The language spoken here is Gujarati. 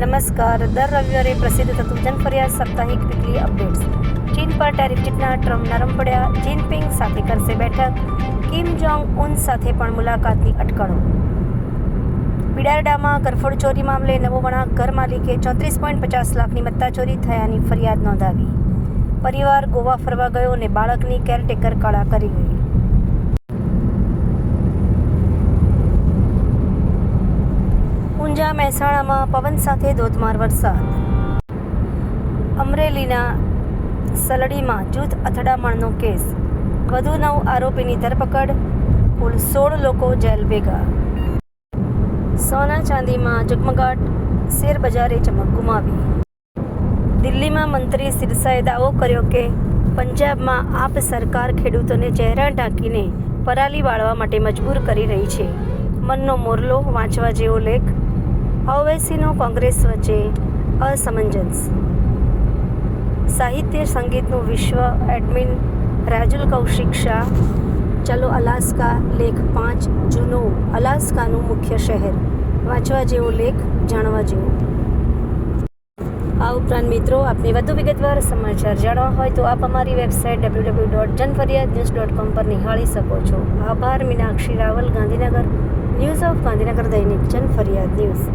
નમસ્કાર. દર રવિવારે પ્રસિદ્ધ થતું જનફરિયાદ સાપ્તાહિક વીકલી અપડેટ્સ ચીન પર ટેરિફના ટ્રમ્પ નરમ પડ્યા. જિનપિંગ સાથે કરશે બેઠક. કિમ જોંગ ઉન સાથે પણ મુલાકાતની અટકળો. બિડારડામાં ગરફોડ ચોરી મામલે નવો વળાંક. ઘર માલિકે ચોત્રીસ પોઈન્ટ પચાસ લાખની મત્તા ચોરી થયાની ફરિયાદ નોંધાવી. પરિવાર ગોવા ફરવા ગયો અને બાળકની કેરટેકર કળા કરી ગઈ ઊંઝા મહેસાણામાં પવન સાથે ધોધમાર વરસાદ. અમરેલીના સલડીમાં જૂથ અથડામણનો કેસ. વધુ નવ આરોપીની ધરપકડ, કુલ સોળ લોકો જેલ ભેગા. સોના ચાંદીમાં ઝગમગાટ શેરબજારે ચમક ગુમાવી. દિલ્હીમાં મંત્રી સિરસાએ દાવો કર્યો કે પંજાબમાં આપ સરકાર ખેડૂતોને ચહેરા ઢાંકીને પરાલી વાળવા માટે મજબૂર કરી રહી છે. મનનો મોરલો વાંચવા જેવો લેખ ઓવેસીનો કોંગ્રેસ વચ્ચે અસમંજસ. સાહિત્ય સંગીતનું વિશ્વ એડમિન રાજુલ કૌશિક શાહ, ચલો અલાસ્કા લેખ પાંચ જૂનો અલાસ્કાનું મુખ્ય શહેર, વાંચવા જેવો લેખ, જાણવા જેવો. આ ઉપરાંત મિત્રો, આપને વધુ વિગતવાર સમાચાર જાણવા હોય તો આપ અમારી website W W dot Janfariyad news dot com પર નિહાળી શકો છો. આભાર, મીનાક્ષી રાવલ, ગાંધીનગર ન્યૂઝ ઓફ ગાંધીનગર દૈનિક જનફરિયાદ ન્યૂઝ